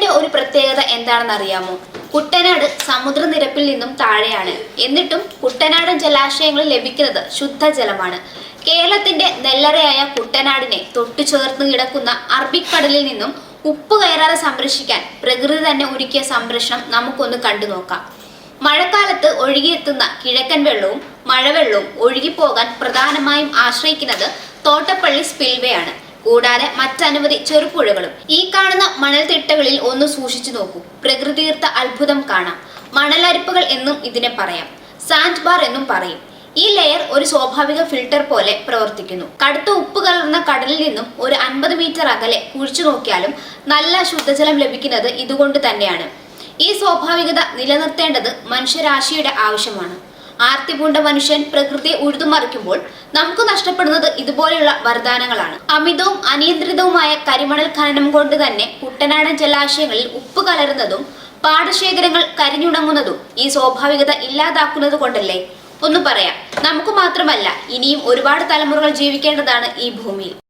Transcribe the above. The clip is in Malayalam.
കുട്ടനാടിന്റെ ഒരു പ്രത്യേകത എന്താണെന്ന് അറിയാമോ? കുട്ടനാട് സമുദ്രനിരപ്പിൽ നിന്നും താഴെയാണ്. എന്നിട്ടും കുട്ടനാടൻ ജലാശയങ്ങളിൽ ലഭിക്കുന്നത് ശുദ്ധജലമാണ്. കേരളത്തിന്റെ നെല്ലറയായ കുട്ടനാടിനെ തൊട്ടു ചേർന്ന് കിടക്കുന്ന അറബിക് കടലിൽ നിന്നും ഉപ്പ് കയറാതെ സംരക്ഷിക്കാൻ പ്രകൃതി തന്നെ ഒരുക്കിയ സംരക്ഷണം നമുക്കൊന്ന് കണ്ടു നോക്കാം. മഴക്കാലത്ത് ഒഴുകിയെത്തുന്ന കിഴക്കൻ വെള്ളവും മഴവെള്ളവും ഒഴുകിപ്പോകാൻ പ്രധാനമായും ആശ്രയിക്കുന്നത് തോട്ടപ്പള്ളി സ്പിൽവേ ആണ് കൂടാതെ മറ്റനവധി ചെറുപുഴകളും. ഈ കാണുന്ന മണൽത്തിട്ടകളിൽ ഒന്ന് സൂക്ഷിച്ചു നോക്കൂ. പ്രകൃതിയീർത്ത അത്ഭുതം കാണാം. മണലരിപ്പുകൾ എന്നും ഇതിനെ പറയാം. സാൻഡ് ബാർ എന്നും പറയും. ഈ ലെയർ ഒരു സ്വാഭാവിക ഫിൽട്ടർ പോലെ പ്രവർത്തിക്കുന്നു. കടുത്ത ഉപ്പ് കലർന്ന കടലിൽ നിന്നും ഒരു അൻപത് മീറ്റർ അകലെ കുഴിച്ചു നോക്കിയാലും നല്ല ശുദ്ധജലം ലഭിക്കുന്നത് ഇതുകൊണ്ട് തന്നെയാണ്. ഈ സ്വാഭാവികത നിലനിർത്തേണ്ടത് മനുഷ്യരാശിയുടെ ആവശ്യമാണ്. ആർത്തിപൂണ്ട മനുഷ്യൻ പ്രകൃതിയെ ഉഴുതുമറിക്കുമ്പോൾ നമുക്ക് നഷ്ടപ്പെടുന്നത് ഇതുപോലെയുള്ള വരദാനങ്ങളാണ്. അമിതവും അനിയന്ത്രിതവുമായ കരിമണൽ ഖനനം കൊണ്ട് തന്നെ കുട്ടനാടൻ ജലാശയങ്ങളിൽ ഉപ്പ് കലരുന്നതും പാടശേഖരങ്ങൾ കരിഞ്ഞുണങ്ങുന്നതും ഈ സ്വാഭാവികത ഇല്ലാതാക്കുന്നത് കൊണ്ടല്ലേ? ഒന്ന് പറയാം. നമുക്ക് മാത്രമല്ല ഇനിയും ഒരുപാട് തലമുറകൾ ജീവിക്കേണ്ടതാണ് ഈ ഭൂമിയിൽ.